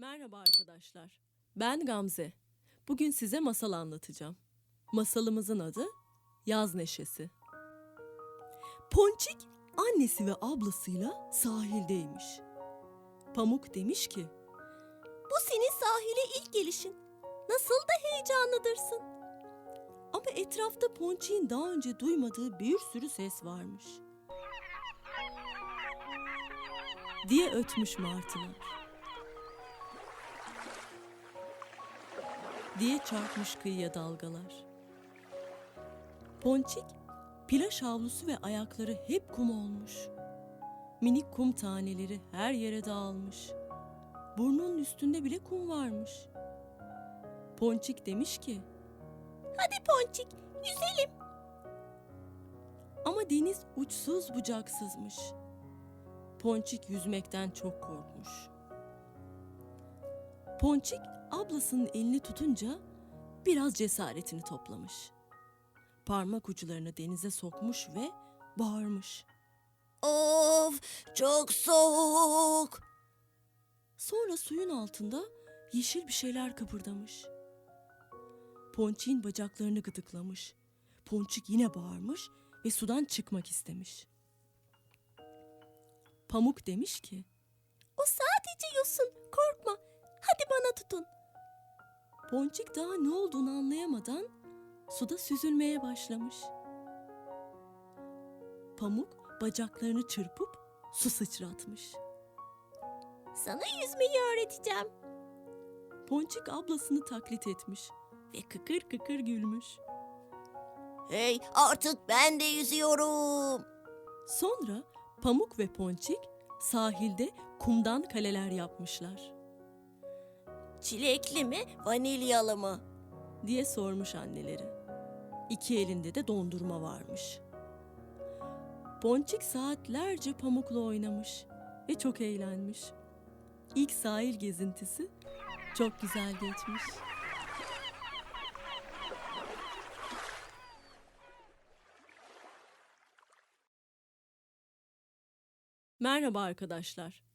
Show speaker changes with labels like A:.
A: Merhaba arkadaşlar. Ben Gamze. Bugün size masal anlatacağım. Masalımızın adı Yaz Neşesi. Ponçik annesi ve ablasıyla sahildeymiş. Pamuk demiş ki, "Bu senin sahile ilk gelişin. Nasıl da heyecanlıdırsın." Ama etrafta Ponçik'in daha önce duymadığı bir sürü ses varmış. diye ötmüş martılar. Diye çarpmış kıyıya dalgalar. Ponçik, plaj havlusu ve ayakları hep kum olmuş. Minik kum taneleri her yere dağılmış. Burnunun üstünde bile kum varmış. Ponçik demiş ki, Hadi Ponçik, yüzelim. Ama deniz uçsuz bucaksızmış. Ponçik yüzmekten çok korkmuş. Ponçik ablasının elini tutunca biraz cesaretini toplamış. Parmak uçlarını denize sokmuş ve bağırmış.
B: Of çok soğuk.
A: Sonra suyun altında yeşil bir şeyler kıpırdamış. Ponçik'in bacaklarını gıdıklamış. Ponçik yine bağırmış ve sudan çıkmak istemiş. Pamuk demiş ki, O sadece yosun, korkma. Hadi bana tutun. Ponçik daha ne olduğunu anlayamadan suda süzülmeye başlamış. Pamuk bacaklarını çırpıp su sıçratmış. Sana yüzmeyi öğreteceğim. Ponçik ablasını taklit etmiş ve kıkır kıkır gülmüş.
B: Hey artık ben de yüzüyorum.
A: Sonra Pamuk ve Ponçik sahilde kumdan kaleler yapmışlar
B: Çilekli mi vanilyalı mı?
A: diye sormuş anneleri. İki elinde de dondurma varmış. Ponçik saatlerce pamukla oynamış ve çok eğlenmiş. İlk sahil gezintisi çok güzel geçmiş. Merhaba arkadaşlar.